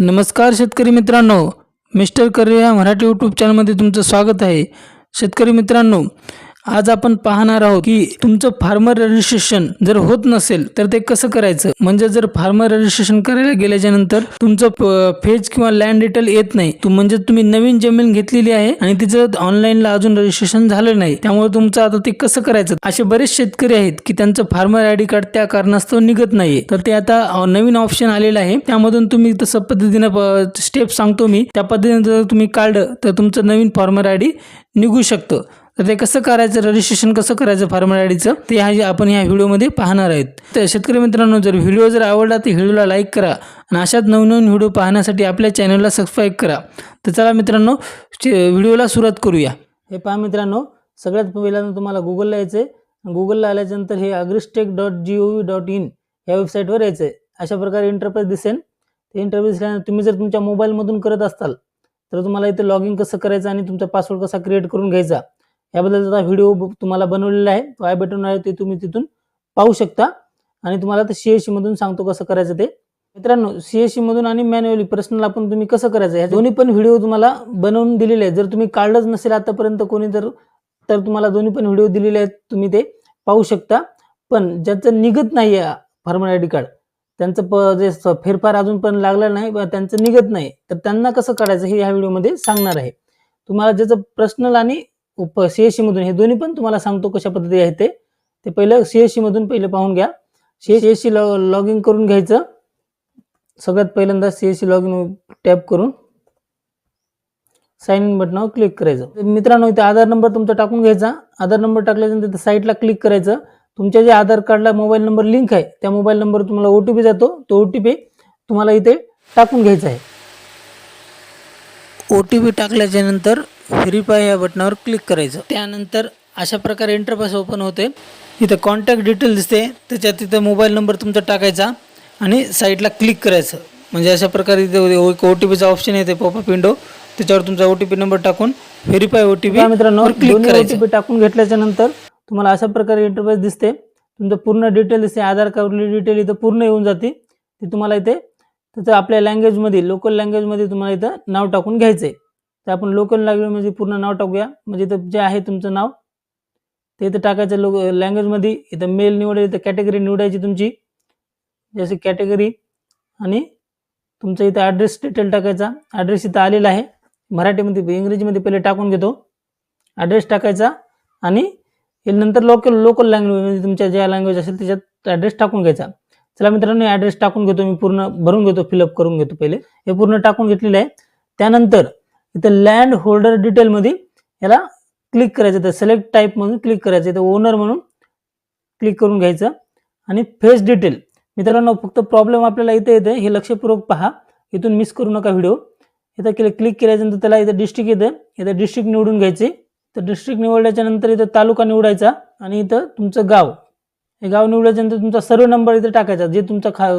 नमस्कार शेतकरी मित्रांनो मिस्टर करियर या मराठी यूट्यूब चॅनलमध्ये तुमचं स्वागत आहे. शेतकरी मित्रांनो आज आपण पाहणार आहोत की तुमचं फार्मर रजिस्ट्रेशन जर होत नसेल तर ते कसं करायचं? म्हणजे जर फार्मर रजिस्ट्रेशन करायला गेल्याच्यानंतर तुमचं प- फेज किंवा लँड डिटेल येत नाही म्हणजे तुम्ही नवीन जमीन घेतलेली आहे आणि तिचं ऑनलाईनला अजून रजिस्ट्रेशन झालं नाही त्यामुळे तुमचं आता ते कसं करायचं? असे बरेच शेतकरी आहेत की त्यांचं फार्मर आय डी कार्ड त्या कारणास्तव निघत नाहीये. तर ते आता नवीन ऑप्शन आलेलं आहे. त्यामधून तुम्ही तसं पद्धतीनं स्टेप सांगतो मी. त्या पद्धतीने जर तुम्ही काढलं तर तुमचं नवीन फार्मर आय डी निघू शकतं. तर ते कसं करायचं रजिस्ट्रेशन कसं करायचं फार्मर आय डीचं ते ह्या आपण ह्या व्हिडिओमध्ये पाहणार आहेत. तर शेतकरी मित्रांनो जर व्हिडिओ जर आवडला तर व्हिडिओला लाईक करा आणि अशाच नवनवीन व्हिडिओ पाहण्यासाठी आपल्या चॅनलला सबस्क्राईब करा. तर चला मित्रांनो चे- व्हिडिओला सुरुवात करूया. हे पहा मित्रांनो सगळ्यात पहिल्यांदा तुम्हाला गुगलला यायचं आहे गुगलला आल्याच्यानंतर हे agristack dot G O V dot in या वेबसाईटवर यायचं आहे अशा प्रकारे इंटरफेस दिसेल. ते इंटरफेस दिसल्यानंतर तुम्ही जर तुमच्या मोबाईलमधून करत असाल तर तुम्हाला इथे लॉग इन कसं करायचं आणि तुमचा पासवर्ड कसा क्रिएट करून घ्यायचा याबद्दलचा व्हिडिओ तुम्हाला बनवलेला आहे. तो आय बटन आहे ते तुम्ही तिथून पाहू शकता. आणि तुम्हाला ते सीएससी मधून सांगतो कसं करायचं ते. मित्रांनो सीएससी मधून आणि मॅन्युअली पर्सनल आपण तुम्ही कसं करायचं ह्या दोन्ही पण व्हिडिओ तुम्हाला बनवून दिलेले आहेत. जर तुम्ही काढलंच नसेल आतापर्यंत कोणी तर तर तुम्हाला दोन्ही पण व्हिडिओ दिलेले आहेत. तुम्ही ते पाहू शकता. पण ज्याचं निघत नाही आहे फार्मर आय डी कार्ड त्यांचं प जे फेरफार अजून पण लागला नाही त्यांचं निघत नाही. तर त्यांना कसं काढायचं हे ह्या व्हिडिओमध्ये सांगणार आहे. तुम्हाला ज्याचं पर्सनल आणि सीएससी मधून. हे दोन्ही पण तुम्हाला सांगतो कशा पद्धती आहे ते. ते पहिलं सीएससी मधून पहिले पाहून घ्या. सीएससी लॉग इन करून घ्यायचं. सगळ्यात पहिल्यांदा सीएससी लॉग इन टॅप करून साइन इन बटनावर क्लिक करायचं. मित्रांनो इथे आधार नंबर तुमचा टाकून घ्यायचा. आधार नंबर टाकल्यानंतर साईटला क्लिक करायचं. तुमच्या जे आधार कार्डला मोबाईल नंबर लिंक आहे त्या मोबाईल नंबर तुम्हाला ओ टी पी जातो. तो ओ टी पी तुम्हाला इथे टाकून घ्यायचा आहे. ओ टी पी टाकल्याच्या नंतर व्हेरीफाय या बटनावर क्लिक करायचं. त्यानंतर अशा प्रकारे इंटरफेस ओपन होते इथं कॉन्टॅक्ट डिटेल दिसते. त्याच्यात तिथं मोबाईल नंबर तुमचा टाकायचा आणि साईडला क्लिक करायचं. म्हणजे अशा प्रकारे इथे ओ टी पीचा ऑप्शन येते पॉपअप विंडो त्याच्यावर तुमचा ओ टी पी नंबर टाकून व्हेरीफाय ओ टी पी मित्रांनो क्लिक करायचं. ओ टी पी टाकून घेतल्याच्या नंतर तुम्हाला अशा प्रकारे इंटरफेस दिसते. तुमचं पूर्ण डिटेल दिसते. आधार कार्डली डिटेल इथं पूर्ण येऊन जाते. ती तुम्हाला इथे त्याचं आपल्या लँग्वेजमध्ये लोकल लँग्वेजमध्ये तुम्हाला इथं नाव टाकून घ्यायचं आहे तर आपण लोकल लँग्वेज म्हणजे पूर्ण नाव टाकूया. म्हणजे इथं जे आहे तुमचं नाव ते इथं टाकायचं लोक लँग्वेजमध्ये इथं मेल निवडायचं इथं कॅटेगरी निवडायची तुमची. जसे कॅटेगरी आणि तुमचा इथं ॲड्रेस डिटेल टाकायचा. ॲड्रेस इथं आलेला आहे. मराठीमध्ये इंग्रजीमध्ये पहिले टाकून घेतो. ॲड्रेस टाकायचा आणि हे नंतर लोकल लोकल लँग्वेज म्हणजे तुमच्या ज्या लँग्वेज असेल त्याच्यात ॲड्रेस टाकून घ्यायचा. चला मित्रांनो ॲड्रेस टाकून घेतो. मी पूर्ण भरून घेतो फिलअप करून घेतो पहिले. हे पूर्ण टाकून घेतलेलं आहे. त्यानंतर इथं लँड होल्डर डिटेलमध्ये याला क्लिक करायचं. तर सिलेक्ट टाईपमधून क्लिक करायचं. तर ओनर म्हणून क्लिक करून घ्यायचं. आणि फेस डिटेल मित्रांनो फक्त प्रॉब्लेम आपल्याला इथे येते हे लक्षपूर्वक पहा. इथून मिस करू नका व्हिडिओ इथं केलं क्लिक केल्याच्यानंतर त्याला इथं डिस्ट्रिक्ट येतं इथं डिस्ट्रिक्ट निवडून घ्यायचे. तर डिस्ट्रिक्ट निवडल्याच्या नंतर इथं तालुका निवडायचा आणि इथं तुमचं गाव. हे गाव निवडल्याच्यानंतर तुमचा सर्व नंबर इथं टाकायचा. जे तुमचा खा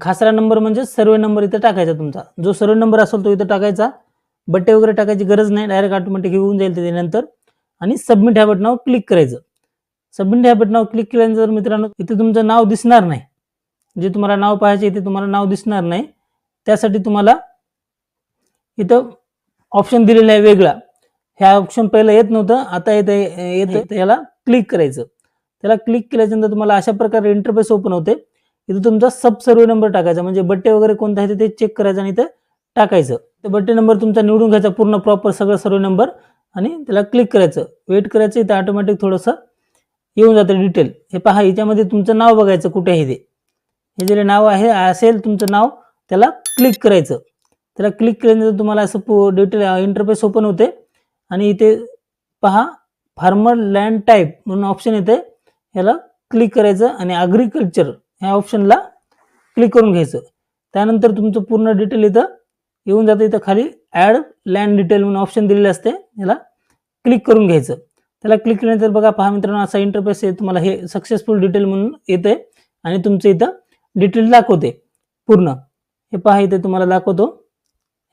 खासरा नंबर म्हणजे सर्व नंबर इथं टाकायचा तुमचा. जो सर्व नंबर असेल तो इथं टाकायचा. बट्टे वगैरे टाकायची गरज नाही डायरेक्ट ऑटोमॅटिक होऊन जाईल त्याच्यानंतर. आणि सबमिट ह्या बटनावर क्लिक करायचं. सबमिट ह्या बटनावर क्लिक केल्यानंतर मित्रांनो इथे तुमचं नाव दिसणार नाही जे तुम्हाला नाव पाहायचे इथे तुम्हाला नाव दिसणार नाही त्यासाठी तुम्हाला इथं ऑप्शन दिलेला आहे वेगळा. ह्या ऑप्शन पहिलं येत नव्हतं आता येतं येत याला क्लिक करायचं. त्याला क्लिक केल्याच्यानंतर तुम्हाला अशा प्रकारे इंटरफेस ओपन होते. इथं तुमचा सब सर्वे नंबर टाकायचा म्हणजे बट्टे वगैरे कोणता आहे ते चेक करायचं आणि इथं टाकायचं. ते बट्टे नंबर तुमचा निवडून घ्यायचा पूर्ण प्रॉपर सगळं सर्व नंबर आणि त्याला क्लिक करायचं. वेट करायचं इथं ऑटोमॅटिक थोडंसं येऊन जातं डिटेल हे पहा याच्यामध्ये तुमचं नाव बघायचं कुठे आहे ते. हे जे नाव आहे असेल तुमचं नाव त्याला क्लिक करायचं. त्याला क्लिक केल्यानंतर तुम्हाला असं डिटेल इंटरफेस ओपन होते. आणि इथे पहा फार्मर लँड टाईप म्हणून ऑप्शन येते. याला क्लिक करायचं आणि ॲग्रिकल्चर ह्या ऑप्शनला क्लिक करून घ्यायचं. त्यानंतर तुमचं पूर्ण डिटेल इथं येऊन जातं इथं खाली. ॲड लँड डिटेल म्हणून ऑप्शन दिलेलं असते. याला क्लिक करून घ्यायचं. त्याला क्लिक केल्यानंतर बघा पहा मित्रांनो असा इंटरफेस आहे. तुम्हाला हे सक्सेसफुल डिटेल म्हणून येते आणि तुमचं इथं डिटेल दाखवते पूर्ण. हे पहा इथे तुम्हाला दाखवतो.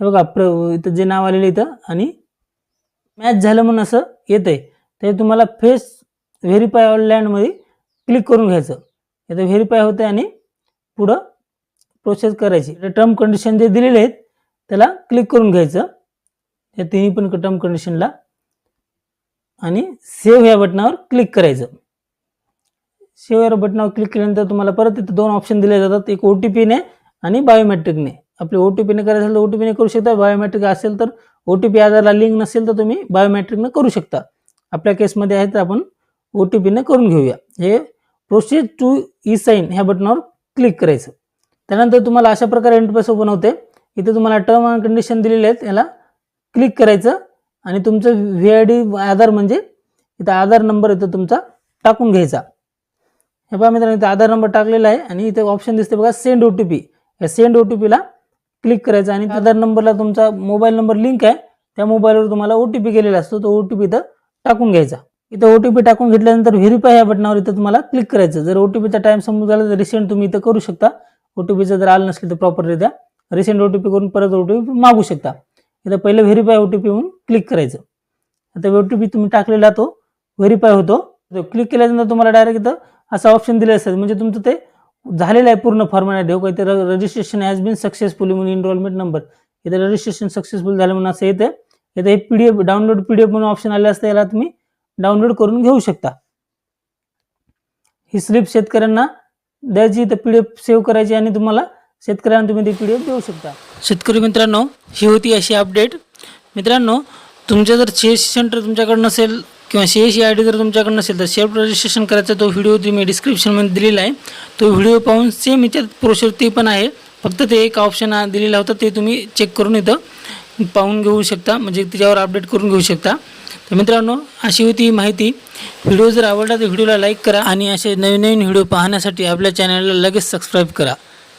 हे बघा प्र इथं जे नाव आलेलं इथं आणि मॅच झालं म्हणून असं येते ते तुम्हाला फेस व्हेरीफाय लँडमध्ये क्लिक करून घ्यायचं. इथं व्हेरीफाय होते आणि पुढं प्रोसेस करायची. टर्म कंडिशन जे दिलेले आहेत त्याला क्लिक करून घ्यायचं. या तिन्ही पण टर्म कंडिशनला आणि सेव्ह या बटनावर क्लिक करायचं. सेव्ह या बटनावर क्लिक केल्यानंतर तुम्हाला परत इथं दोन ऑप्शन दिले जातात. एक ओ टी पीने आणि बायोमेट्रिकने आपले ओ टी पीने करायचं असेल तर ओ टी पीने करू शकता. बायोमॅट्रिक असेल तर ओ टी पी आधारला लिंक नसेल तर तुम्ही बायोमेट्रिकनं करू शकता. आपल्या केसमध्ये आहे तर आपण ओ टी पीने करून घेऊया. हे प्रोसेस टू ई साईन ह्या बटनावर क्लिक करायचं. त्यानंतर तुम्हाला अशा प्रकारे इंटरफेस ओपन होते. इथे तुम्हाला टर्म अँड कंडिशन दिलेले आहेत. याला क्लिक करायचं आणि तुमचं व्ही आय डी आधार म्हणजे इथं आधार नंबर इथं तुमचा टाकून घ्यायचा. हे पहा मित्रांनो इथं आधार नंबर टाकलेला आहे आणि इथे ऑप्शन दिसते बघा सेंड ओ टी पी या सेंड ओ टी पीला क्लिक करायचं आणि आधार नंबरला तुमचा मोबाईल नंबर लिंक आहे. त्या मोबाईलवर तुम्हाला ओ टी पी गेलेला असतो तो ओ टी पी इथं टाकून घ्यायचा. इथं ओ टी पी टाकून घेतल्यानंतर व्हेरीफाय या बटनावर इथं तुम्हाला क्लिक करायचं. जर ओ टी पीचा टाइम समोर झाला तर रिसेंट तुम्ही इथं करू शकता. ओ टी पीचं जर आलं नसलं तर प्रॉपररित्या रिसेंट ओ टी पी करून परत ओ टी पी मागू शकता. इथं पहिलं व्हेरीफाय ओ टी पी म्हणून क्लिक करायचं. आता ओ टी पी तुम्ही टाकलेला तो व्हेरीफाय होतो. क्लिक केल्यानंतर तुम्हाला डायरेक्ट इथं असं ऑप्शन दिले असतात. म्हणजे तुमचं ते झालेलं आहे पूर्ण फॉर्मॅलिटी काही तर रजिस्ट्रेशन हॅज बिन सक्सेसफुली म्हणून इनरोलमेंट नंबर इथं रजिस्ट्रेशन सक्सेसफुल झालं म्हणून असं येतं इथं हे P D F download P D F म्हणून ऑप्शन आले असतं याला तुम्ही डाउनलोड करून घेऊ शकता. ही स्लिप शेतकऱ्यांना द्यायची तर पी डी एफ सेव्ह करायची आणि तुम्हाला शेतकऱ्यांना तुम्ही ते पी डी एफ देऊ शकता. शेतकरी मित्रांनो ही होती अशी अपडेट मित्रांनो तुमचं जर सी एस सी सेंटर तुमच्याकडं नसेल किंवा C S C I D जर तुमच्याकडं नसेल तर सेल्फ रजिस्ट्रेशन करायचा तो व्हिडिओ तुम्ही डिस्क्रिप्शनमध्ये दिलेला आहे. तो व्हिडिओ पाहून सेम याच्यात प्रोसेस ते पण आहे. फक्त ते एक ऑप्शन दिलेला होता ते तुम्ही चेक करून इथं पाहून घेऊ शकता. म्हणजे त्याच्यावर अपडेट करून घेऊ शकता. तर मित्रांनो अशी होती ही माहिती. व्हिडिओ जर आवडला तर व्हिडिओला लाईक करा आणि असे नवीन नवीन व्हिडिओ पाहण्यासाठी आपल्या चॅनलला लगेच सबस्क्राईब करा.